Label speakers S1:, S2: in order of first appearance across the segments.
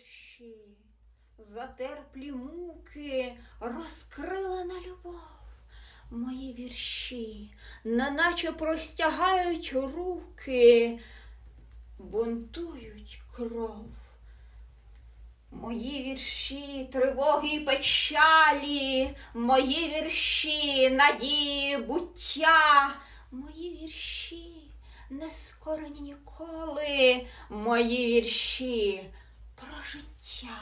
S1: вірші, затерплі муки розкрила на любов. Мої вірші, неначе простягають руки, бунтують кров. Мої вірші, тривоги й печалі, мої вірші, надії, буття, мої вірші, не скорені ніколи, мої вірші життя.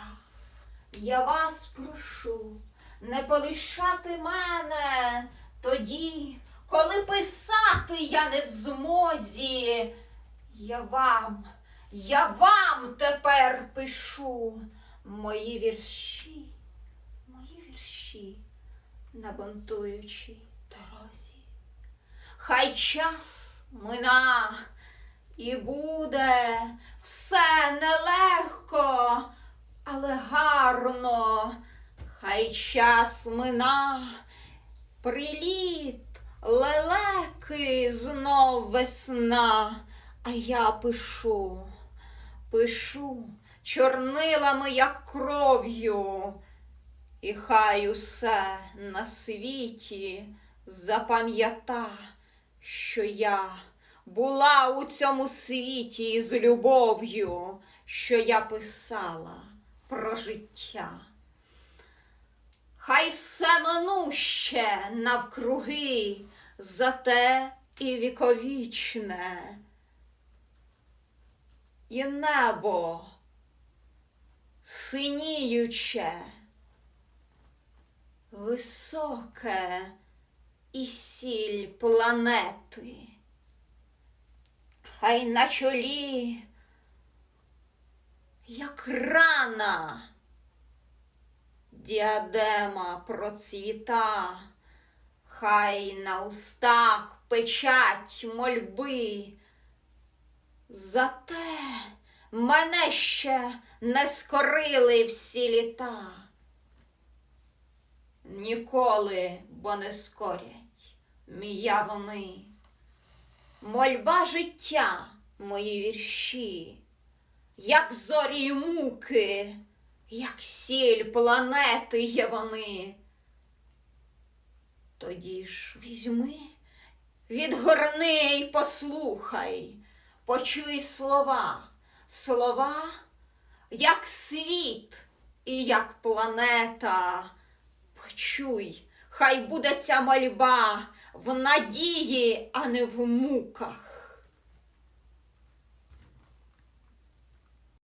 S1: Я вас прошу не полишати мене тоді, коли писати я не в змозі. Я вам, я вам тепер пишу мої вірші, мої вірші на бунтуючій дорозі. Хай час мина і буде все нелегко, але гарно. Хай час мина, приліт, лелеки, знов весна. А я пишу, пишу чорнилами, як кров'ю, і хай усе на світі запам'ята, що я була у цьому світі з любов'ю, що я писала про життя. Хай все минуще навкруги, зате і віковічне. І небо синіюче, високе і сіль планети. Хай на чолі, як рана, діадема процвіта, хай на устах печать мольби. Зате мене ще не скорили всі літа. Ніколи, бо не скорять мія вони. Мольба життя, мої вірші, як зорі й муки, як сіль планети є вони. Тоді ж візьми, відгорни й послухай, почуй слова, слова, як світ і як планета. Почуй, хай буде ця мольба в надії, а не в муках.